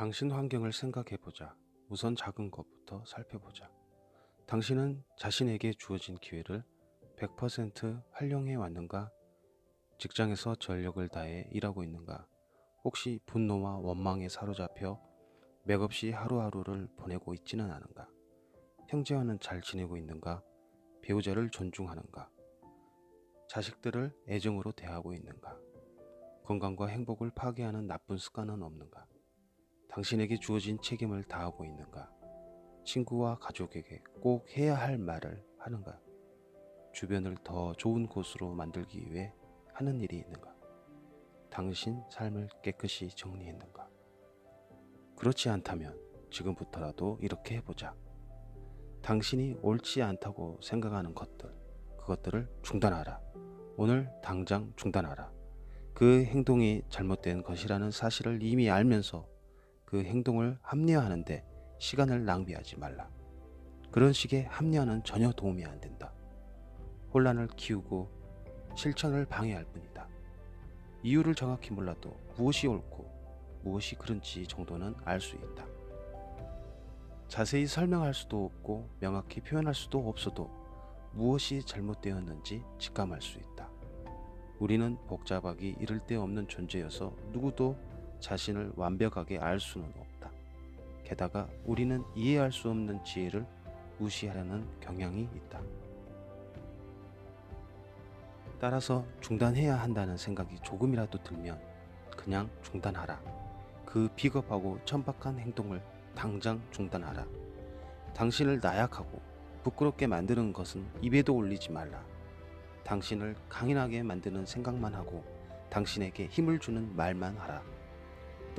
당신 환경을 생각해 보자. 우선 작은 것부터 살펴보자. 당신은 자신에게 주어진 기회를 100% 활용해 왔는가? 직장에서 전력을 다해 일하고 있는가? 혹시 분노와 원망에 사로잡혀 맥없이 하루하루를 보내고 있지는 않은가? 형제와는 잘 지내고 있는가? 배우자를 존중하는가? 자식들을 애정으로 대하고 있는가? 건강과 행복을 파괴하는 나쁜 습관은 없는가? 당신에게 주어진 책임을 다하고 있는가? 친구와 가족에게 꼭 해야 할 말을 하는가? 주변을 더 좋은 곳으로 만들기 위해 하는 일이 있는가? 당신 삶을 깨끗이 정리했는가? 그렇지 않다면 지금부터라도 이렇게 해보자. 당신이 옳지 않다고 생각하는 것들, 그것들을 중단하라. 오늘 당장 중단하라. 그 행동이 잘못된 것이라는 사실을 이미 알면서 그 행동을 합리화하는데 시간을 낭비하지 말라. 그런 식의 합리화는 전혀 도움이 안 된다. 혼란을 키우고 실천을 방해할 뿐이다. 이유를 정확히 몰라도 무엇이 옳고 무엇이 그른지 정도는 알 수 있다. 자세히 설명할 수도 없고 명확히 표현할 수도 없어도 무엇이 잘못되었는지 직감할 수 있다. 우리는 복잡하기 이를 데 없는 존재여서 누구도 자신을 완벽하게 알 수는 없다. 게다가 우리는 이해할 수 없는 지혜를 무시하려는 경향이 있다. 따라서 중단해야 한다는 생각이 조금이라도 들면 그냥 중단하라. 그 비겁하고 천박한 행동을 당장 중단하라. 당신을 나약하고 부끄럽게 만드는 것은 입에도 올리지 말라. 당신을 강인하게 만드는 생각만 하고 당신에게 힘을 주는 말만 하라.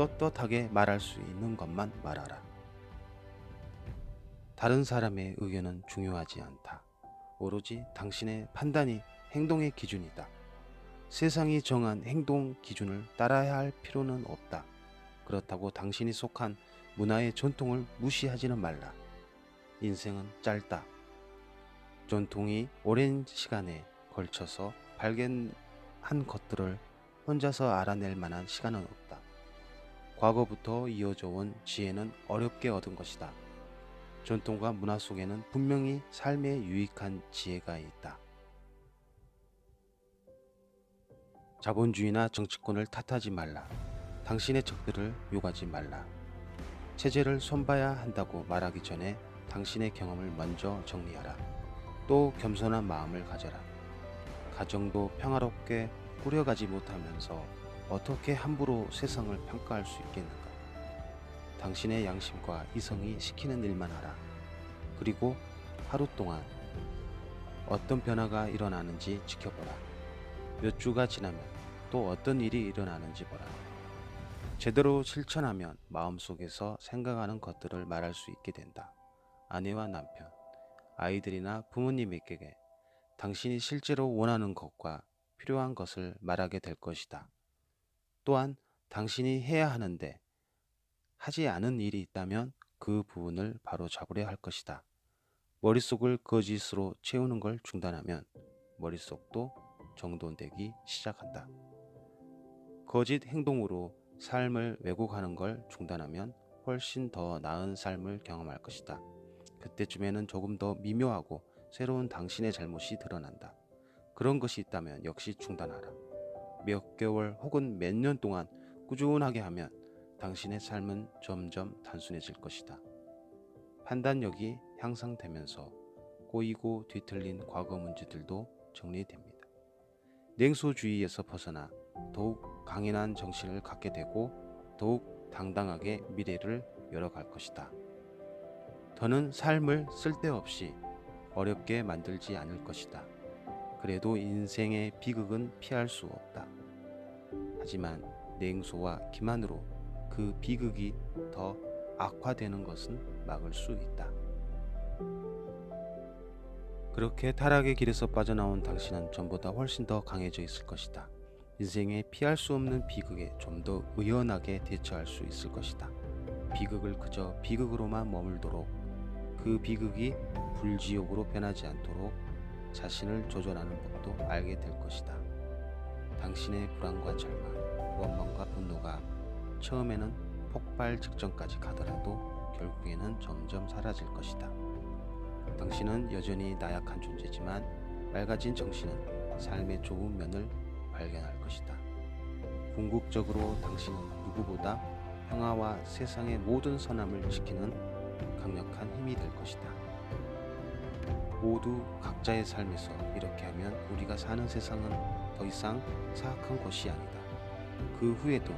떳떳하게 말할 수 있는 것만 말하라. 다른 사람의 의견은 중요하지 않다. 오로지 당신의 판단이 행동의 기준이다. 세상이 정한 행동 기준을 따라야 할 필요는 없다. 그렇다고 당신이 속한 문화의 전통을 무시하지는 말라. 인생은 짧다. 전통이 오랜 시간에 걸쳐서 발견한 것들을 혼자서 알아낼 만한 시간은 없다. 과거부터 이어져 온 지혜는 어렵게 얻은 것이다. 전통과 문화 속에는 분명히 삶에 유익한 지혜가 있다. 자본주의나 정치권을 탓하지 말라. 당신의 적들을 욕하지 말라. 체제를 손봐야 한다고 말하기 전에 당신의 경험을 먼저 정리하라. 또 겸손한 마음을 가져라. 가정도 평화롭게 꾸려가지 못하면서 어떻게 함부로 세상을 평가할 수 있겠는가? 당신의 양심과 이성이 시키는 일만 하라. 그리고 하루 동안 어떤 변화가 일어나는지 지켜보라. 몇 주가 지나면 또 어떤 일이 일어나는지 보라. 제대로 실천하면 마음속에서 생각하는 것들을 말할 수 있게 된다. 아내와 남편, 아이들이나 부모님에게 당신이 실제로 원하는 것과 필요한 것을 말하게 될 것이다. 또한 당신이 해야 하는데 하지 않은 일이 있다면 그 부분을 바로 잡으려 할 것이다. 머릿속을 거짓으로 채우는 걸 중단하면 머릿속도 정돈되기 시작한다. 거짓 행동으로 삶을 왜곡하는 걸 중단하면 훨씬 더 나은 삶을 경험할 것이다. 그때쯤에는 조금 더 미묘하고 새로운 당신의 잘못이 드러난다. 그런 것이 있다면 역시 중단하라. 몇 개월 혹은 몇 년 동안 꾸준하게 하면 당신의 삶은 점점 단순해질 것이다. 판단력이 향상되면서 꼬이고 뒤틀린 과거 문제들도 정리됩니다. 냉소주의에서 벗어나 더욱 강인한 정신을 갖게 되고 더욱 당당하게 미래를 열어갈 것이다. 더는 삶을 쓸데없이 어렵게 만들지 않을 것이다. 그래도 인생의 비극은 피할 수 없다. 하지만 냉소와 기만으로 그 비극이 더 악화되는 것은 막을 수 있다. 그렇게 타락의 길에서 빠져나온 당신은 전보다 훨씬 더 강해져 있을 것이다. 인생에 피할 수 없는 비극에 좀 더 의연하게 대처할 수 있을 것이다. 비극을 그저 비극으로만 머물도록 그 비극이 불지옥으로 변하지 않도록 자신을 조절하는 법도 알게 될 것이다. 당신의 불안과 절망, 원망과 분노가 처음에는 폭발 직전까지 가더라도 결국에는 점점 사라질 것이다. 당신은 여전히 나약한 존재지만 맑아진 정신은 삶의 좋은 면을 발견할 것이다. 궁극적으로 당신은 누구보다 평화와 세상의 모든 선함을 지키는 강력한 힘이 될 것이다. 모두 각자의 삶에서 이렇게 하면 우리가 사는 세상은 더 이상 사악한 것이 아니다. 그 후에도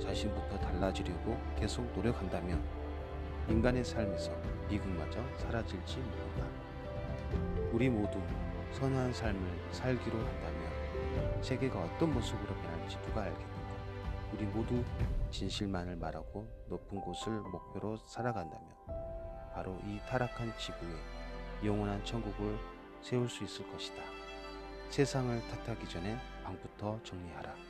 자신부터 달라지려고 계속 노력한다면 인간의 삶에서 미국마저 사라질지 모른다. 우리 모두 선한 삶을 살기로 한다면 세계가 어떤 모습으로 변할지 누가 알겠는가? 우리 모두 진실만을 말하고 높은 곳을 목표로 살아간다면 바로 이 타락한 지구에 영원한 천국을 세울 수 있을 것이다. 세상을 탓하기 전에 방부터 정리하라.